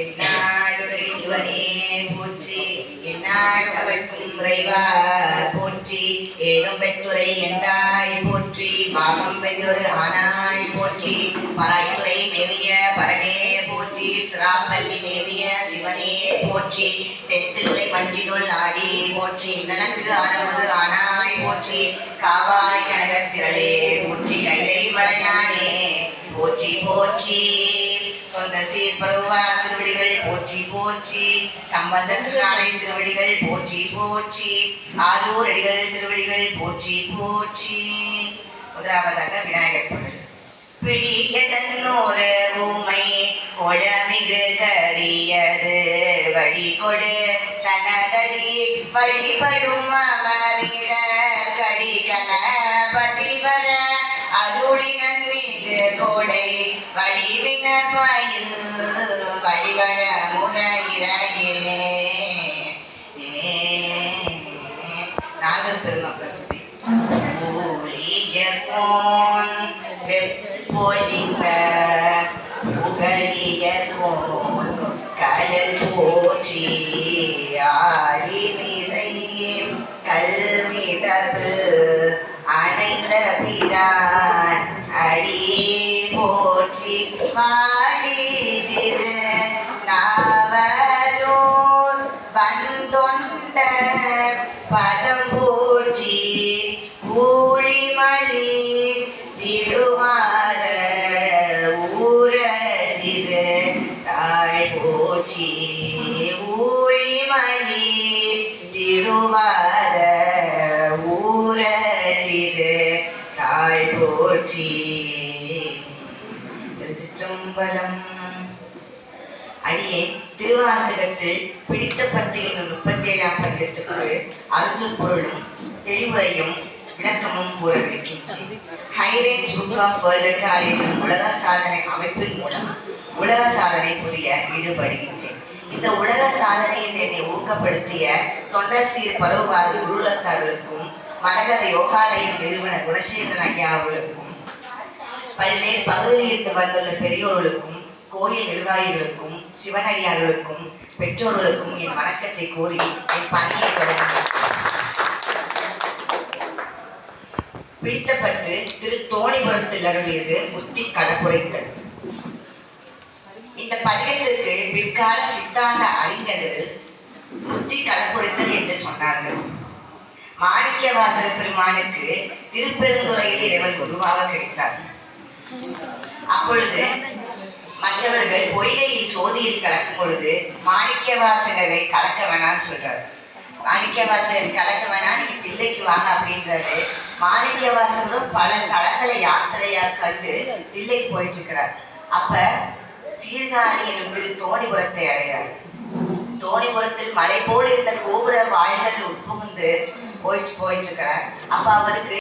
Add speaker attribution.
Speaker 1: என்னாளுடைய சிவனே போற்றி என்னாள் அவர்க்கும் இறைவா போற்றி ஏகம் பெற்றுரை எந்தாய் போற்றி பாகம் பெற்றொரு ஆனாய் போற்றி பராய்த்துறை மேவிய பரனே போற்றி சிராப்பள்ளி மேவிய சிவனே போற்றி தெத்தில்லை மஞ்சினுள் ஆடி போற்றி நனக்கு அறுபது ஆனாய் போற்றி காவாய் கனகத்திரளே போற்றி கைலை வளையானே போற்றி போற்றி. தொண்ட சீர்பருவா போற்றி. சம்பந்த சிறுநாளை திருவடிகள் போற்றி போற்றி. ஆரூர் அடிகள் திருவடிகள் போற்றி போற்றி. முதலாவதாக விநாயகர் பொருள். பிடிய தன்னோரு ஊமை கொழமிகு கரியது. வழி கொடு. தனதடி வழிபடும் அமரிடர் கடிகன பதிவர அருளினன் மீது கோடை வடிவினர் பயில். பெருமக்கள் பற்றி ஊழியர்கோன் வெப்பொழித்த புகழியர்கோன் கயல் போற்றி ஆரிமிசை கல்விதவு அணைந்த பிரான் அடி போற்றி வாழி திரு பதம் போற்றி ஊழிமணி திருவார ஊர திரு தாழ் போற்றி ஊழிமணி திருவார ஊர திரு தாழ் போற்றி திருச்சிற்றம்பலம் அடியை திருவாசகத்தில் பிடித்த பத்து என்னும் முப்பத்தி ஏழாம் பதிகத்திற்கு அருள் பொருளும் தெளிவுரையும் விளக்கமும் கூறவிருக்கின்றேன் high range book of world record உலக சாதனை அமைப்பின் மூலம் உலக சாதனை புரிய ஈடுபடுகின்றேன். இந்த உலக சாதனையில் என்னை ஊக்கப்படுத்திய தொண்டர் சீர் பருவாறு உருளத்தார்களுக்கும் மரகத யோகாலயம் நிறுவன குணசேகரன் ஐயா அவர்களுக்கும் பல்வேறு பகுதியிலிருந்து வந்துள்ள பெரியோர்களுக்கும் கோயில் நிர்வாகிகளுக்கும் சிவனடியார்களுக்கும் பெற்றோர்களுக்கும் என் வணக்கத்தை கூறி என் பணியை தொடங்கினேன். பிடித்தப்பட்டு திரு தோணிபுரத்தில் அருளியது முத்தி களப்புரைத்தல் இந்த பதிகத்திற்கு பிற்கால சித்தாந்த அறிஞர்கள் முத்தி களப்புரைத்தல் என்று சொன்னார்கள். மாணிக்கவாசக பெருமானுக்கு திருப்பெருந்துறையில் இறைவன் குருவாக கிடைத்தார். அப்பொழுது மற்றவர்கள் பொய்கையில் சோதியில் கலக்கும் பொழுது மாணிக்க வாசகரை கலக்க வேணாம்னு சொல்றாரு. மாணிக்க வாசகர் கலக்க வேணாம் நீங்க பிள்ளைக்கு வாங்க அப்படின்றாரு. மாணிக்க வாசகரும் பல தளங்களை யாத்திரையா கண்டு பிள்ளைக்கு போயிட்டு இருக்கிறார் அப்ப சீர்காழி எனும் தோணிபுரத்தை அடைகிறார். தோணிபுரத்தில் மலை போல் இருந்த கோபுர வாயில்கள் உட்புகுந்து போயிட்டு போயிட்டு இருக்கிறார் அப்ப அவருக்கு